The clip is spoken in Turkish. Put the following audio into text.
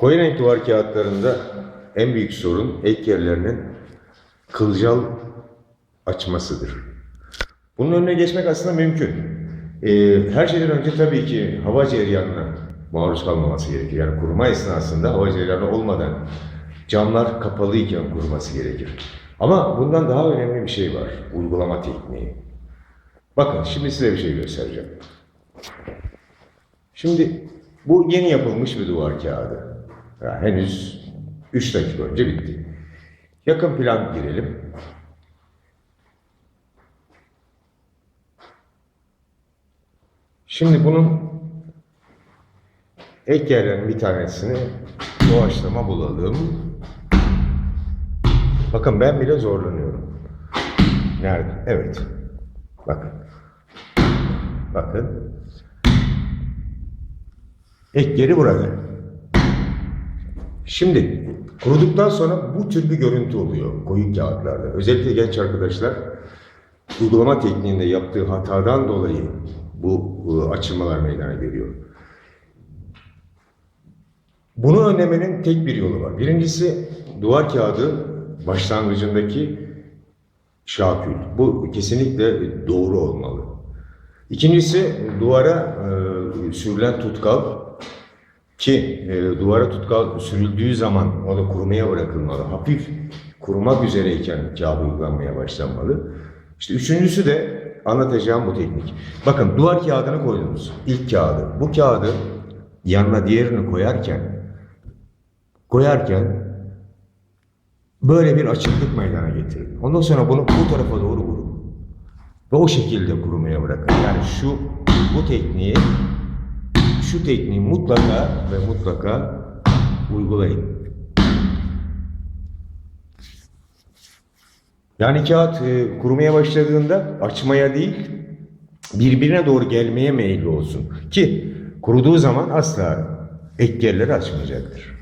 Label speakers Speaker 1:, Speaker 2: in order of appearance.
Speaker 1: Koyu renk duvar kağıtlarında en büyük sorun ek yerlerinin kılcal açmasıdır. Bunun önüne geçmek aslında mümkün. Ee, her şeyden önce tabii ki hava cereyanına maruz kalmaması gerekir. Yani kuruma esnasında hava cereyanı olmadan camlar kapalıyken kuruması gerekir. Ama bundan daha önemli bir şey var. Uygulama tekniği. Bakın şimdi size bir şey göstereceğim. Şimdi bu yeni yapılmış bir duvar kağıdı. Ya henüz 3 dakika önce bitti. Yakın plan girelim. Şimdi bunun ek yerlerin bir tanesini doğaçlama bulalım. Bakın ben bile zorlanıyorum. Nerede? Evet. Bakın. Bakın. Ek yeri burada. Şimdi kuruduktan sonra bu tür bir görüntü oluyor koyu kağıtlarda. Özellikle genç arkadaşlar uygulama tekniğinde yaptığı hatadan dolayı bu açılmalar meydana geliyor. Bunu önlemenin tek bir yolu var. Birincisi duvar kağıdı başlangıcındaki şakül. Bu kesinlikle doğru olmalı. İkincisi duvara e, sürülen tutkal ki e, duvara tutkal sürüldüğü zaman o da kurumaya bırakılmalı. Hafif kurumak üzereyken kağıt uygulanmaya başlanmalı. İşte üçüncüsü de anlatacağım bu teknik. Bakın duvar kağıdını koydunuz. İlk kağıdı. Bu kağıdı yanına diğerini koyarken koyarken böyle bir açıklık meydana getirin. Ondan sonra bunu bu tarafa doğru vurun. Ve o şekilde kurumaya bırakın. Yani şu bu tekniği şu tekniği mutlaka ve mutlaka uygulayın. Yani kağıt e, kurumaya başladığında açmaya değil birbirine doğru gelmeye meyilli olsun. Ki kuruduğu zaman asla ek yerleri açmayacaktır.